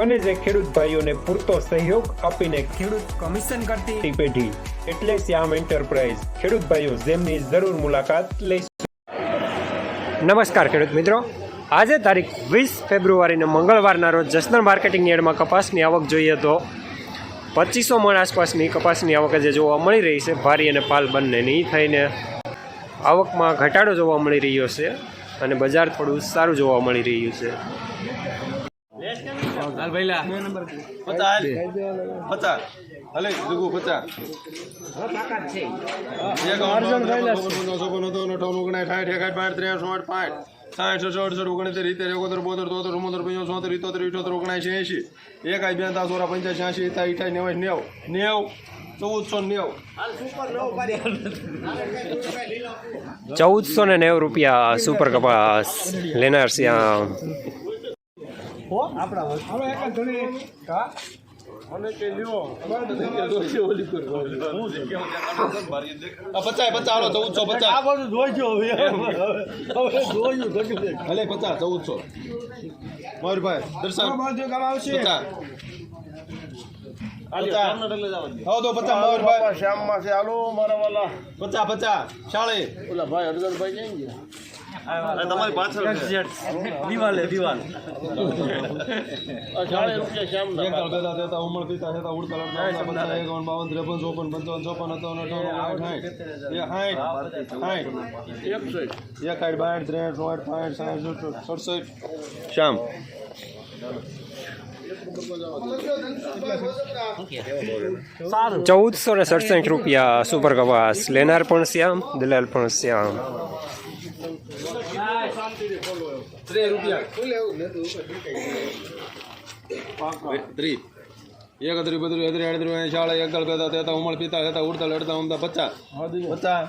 અને જે ખેડૂત ભાઈઓને પૂરતો સહયોગ આપીને ખેડૂત કમિશન કરતી પેઢી એટલે શ્યામ એન્ટરપ્રાઇઝ ખેડૂત ભાઈઓ જેમની જરૂર મુલાકાત લઈ નમસ્કાર ખેડૂત મિત્રો. આજે તારીખ વીસ ફેબ્રુઆરીને મંગળવારના રોજ જસદણ માર્કેટિંગ યાર્ડમાં કપાસની આવક જોઈએ તો પચીસો મણ આસપાસની કપાસની આવક જે જોવા મળી રહી છે. ભારી અને પાલ બંનેની થઈને આવકમાં ઘટાડો જોવા મળી રહ્યો છે અને બજાર થોડું સારું જોવા મળી રહ્યું છે. હાલ ભઈલા પચાસ પચાસ હલે જુગુ પચાસ એકાઈ બે દસ ઓરા પંચ્યાસી એસી એતા અઠાઈ નેવાય નેવ નેવ ચૌદસો નેવ ચૌદસો ને નેવું રૂપિયા સુપર કપાસ લેનાર શ્યામ પચાસ પચાસ હાલો ચૌદસો પચાસ. હલે પચાસ ચૌદસો. મયુરભાઈ દર્શન. પચાસ. પચાસ. આવો તો પચાસ મયુરભાઈ શ્યામમાં છે. હાલો મારા વાલા. પચાસ પચાસ. શાળી. ઓલા ભાઈ હરદનભાઈ જઈ ગયા? તમારી પાછળ દિવાલે દિવાલ. હેતા બાવન ત્રેપન ચોપન પંચાવન ચોપન હતો સાઠ. એક. એક બાઠ ત્રેસઠ સોઠ પાંઠ સાઠ સડસઠ. શ્યામ. ચૌદસો ને સડસઠ રૂપિયા સુપર કપાસ લેનાર પણ શ્યામ દલાલ પણ શ્યામ. ત્રી. એક ત્રી બત્રી ત્રી અડત્રી શાળા એકલ કહેતા તેતા ઉમળ પીતા કહેતા ઉડતા લડતા ઉમતા પચાસ પચાસ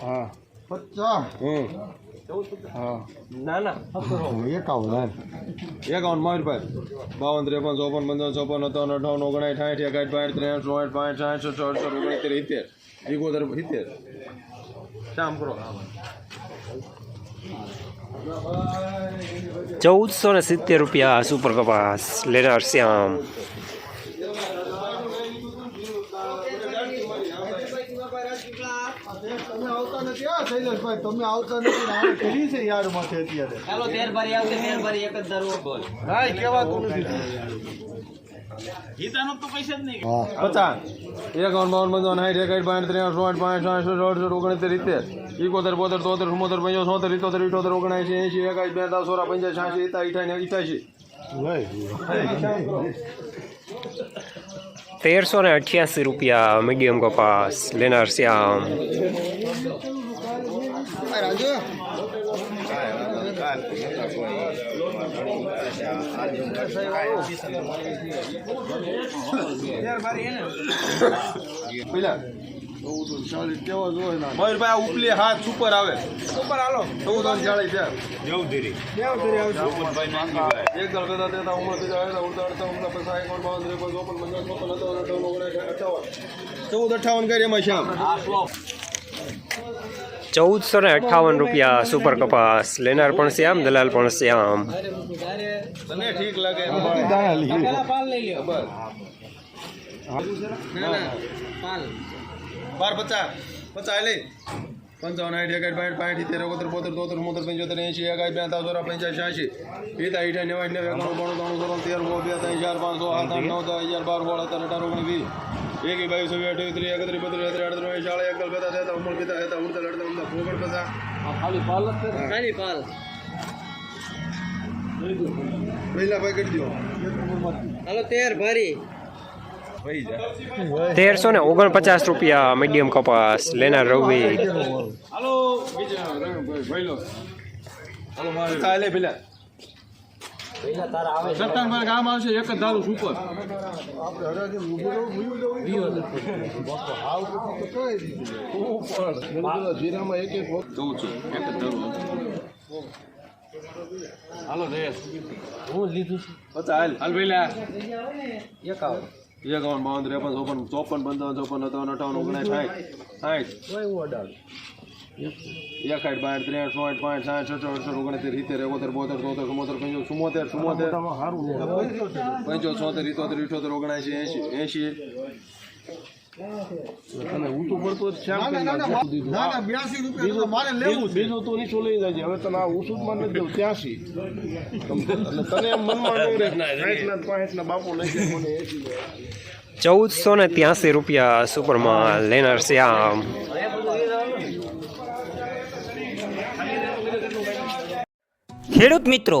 હા. પચાસ હમ એકાવન મયુરભાઈ બાવન, ત્રેપન, ચોપન, પંચાવન ચોપન અઠાવન અઠાવન ઓગણાઠ સાઠ, એકાઠ પાંઠ ત્રેસઠ સોઠ પાંઠ સાઠ સડસઠ અડસઠ ઓગણસિત્તેર સિત્તેર એકોતેર સિત્તેર શામ કરો ચૌદસો ને સિત્તેર રૂપિયા સુપર કપાસ લેનાર શ્યામ તમે આવતા નથી હા શૈલેષભાઈ તમે આવતા નથી ને આને કરી છે યાર માથે અત્યારે ચાલો તેર બારી આવશે તેર બારી એક જ ધરવો બોલ કાંઈ કહેવાતું નથી પચાસ. એકાવન બાવન પંચાવન સાઠ એકાઠ પાંઠ ત્રેસઠ સોઠ પાંચ સાઠ અડસઠ ઓગણસિત્તેર સિત્તેર. એકોતેર બોતેર તોતેર ચુમ્મોતેર પંચોતેર સોતેર ઇતોતેર ઇઠોતેર ઓગણએંસી એંસી એકાશ બે દસ સોળા પંચાસ છ્યાસી એતા અઠાઈ અઠાસી તેરસો ને અઠ્યાસી રૂપિયા મીડિયમ કપાસ લેનાર શ્યામ. પેલા ઉપલી હાથ સુપર આવે સુપર હાલો ચૌદ ચાળીસ છે એક દળ હેતા ઉડતા અડતા ઉમર પૈસા એકાવન બાવન ત્રેપન ચોપન ચૌદ અઠાવન કરી એમાં શ્યામ ચૌદસો ને અઠ્ઠાવન રૂપિયા સુપર કપાસ. લેનાર પણ શ્યામ દલાલ પણ શ્યામ. તને ઠીક લાગે પાલ લઈ લ્યો. બસ. ના ના પાલ. બાર પચાસ. પચાસ લે પંચાવન આઠ એકાઠ પાંઠ પાંઠ સિત્તેર ઓગોતર બોતર તોતર મોતેર પંચોતેર એંશી એકાઈ બે ત્રણ ચોરા પંચાસ છ્યાસી પિતા ઈઠા નેવાય નેવ એકાણું બાણું ત્રણ સોળ તેર બો બે ત્રણ ચાર પાંચ સો આઠ આઠ નવ દસ અગિયાર બાર સોળ અત્યારે અઢાર ઓગણીસ વીસ એક બાવીસ અઠ્યાવીસ ત્રીસ એકત્રીસ બત્રીસ અત્રીસ અડત્રીસ શાળા એકલ બેતા થતા ઉમર પિતા હતા ઉડતા લડતા ઉમદા ફોગડ બધા ખાલી પાલ પહેલા ભાઈ કરી દો. ચાલો તેર ભરી. તેરસો ને ઓગણપચાસ રૂપિયા મીડિયમ કપાસ લેનાર રવિ. સત્તાવન ગામ આવશે એક જ ધારું સુપર? જીરામાં એક એક ચૌદ છું એક જ ધારું હાલો હું લીધું છું. હાલ હાલ. એક એકાવન એકાવન બાવન ત્રેપન ચોપન ચોપન પંચાવન ચોપન અઠાવન અઠાવન ઓગણીસ સાઠ સાઠ. એકાઠ બાઠ ત્રેસઠ ચોઠ પાંચ સાઠ છસો અડસઠ ઓગણત્રીસ સિત્તેર એકોતેર બોતેર ચોતેર ચુમોતેર પંચોતેર ચુમોતેર ચુમોતેર પંચોતેર છોતેર ઇતોતેર ઇઠોતેર ઓગણસી એંશી. એંશી હું તો પડતો ના, ના, ના, ના, ના, ના, 82 રૂપિયા તો મારે લેવું છે. બીજું તો નીચું લઈ જાય હવે તને આ ઉસુદમાં નથી દઉં ત્યાંસી તને એમ મનમાં ન રહે? સાઠ ના પાંઠ ના બાપુ લઈ જાય મને એસી. ચૌદસો ને ત્યાંસી રૂપિયા સુપરમાં લેનાર શ્યામ. ખેડૂત મિત્રો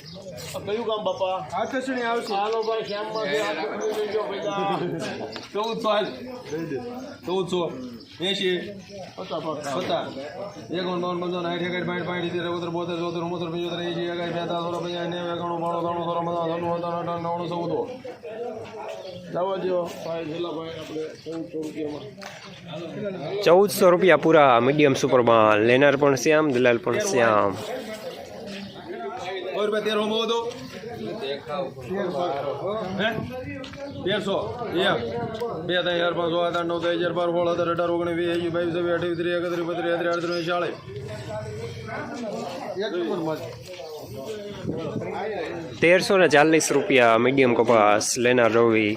કયું કામ બાપા? આ ચટણી આવશે ચૌદ ચાલ ચૌદસો એસી પચાસ એકાવન બાવન પંચાવન સાઠ એકાઠ પાંઠ પાંઠ સિત્તેર એકોતેર બોતેર ચોતેર ઉમોતેર પંચોતેર એંશી એકાઠ બેતાલીસ સોળ પંચાસ નેવું એકાણું બાણું ત્રાણું સોળ પંચાવન ત્રાણું અઠાવન અઠાવન નવ્વાણું ચૌદો. જવા દો ભાઈ છેલ્લા ભાઈ આપણે ચૌદસો રૂપિયામાં. ચૌદસો રૂપિયા પૂરા મીડિયમ સુપરમાં લેનાર પણ શ્યામ દલાલ પણ શ્યામ. સો રૂપિયા તેર હોમો હતો? તેરસો? એક બે ત્રણ હજાર પાંચસો આઠ આઠ નવ ત્રણ હજાર બાર સોળ હજાર અઢાર ઓગણીસ વીસ એકવીસ બાવીસ ચોવીસ અઠાવીસ ત્રીસ એકત્રીસ બત્રીસ ત્રીસ અડત્રીસ ચાલીસ. તેરસો ને ચાલીસ રૂપિયા મીડિયમ કપાસ લેનાર રવિ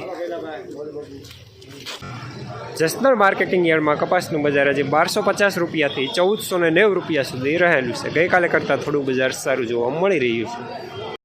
જસનર માર્કેટિંગ યાર્ડમાં કપાસનું બજાર આજે બારસો પચાસ રૂપિયાથી ચૌદસો ને નેવું રૂપિયા સુધી રહેલું છે. ગઈકાલે કરતાં થોડું બજાર સારું જોવા મળી રહ્યું છે.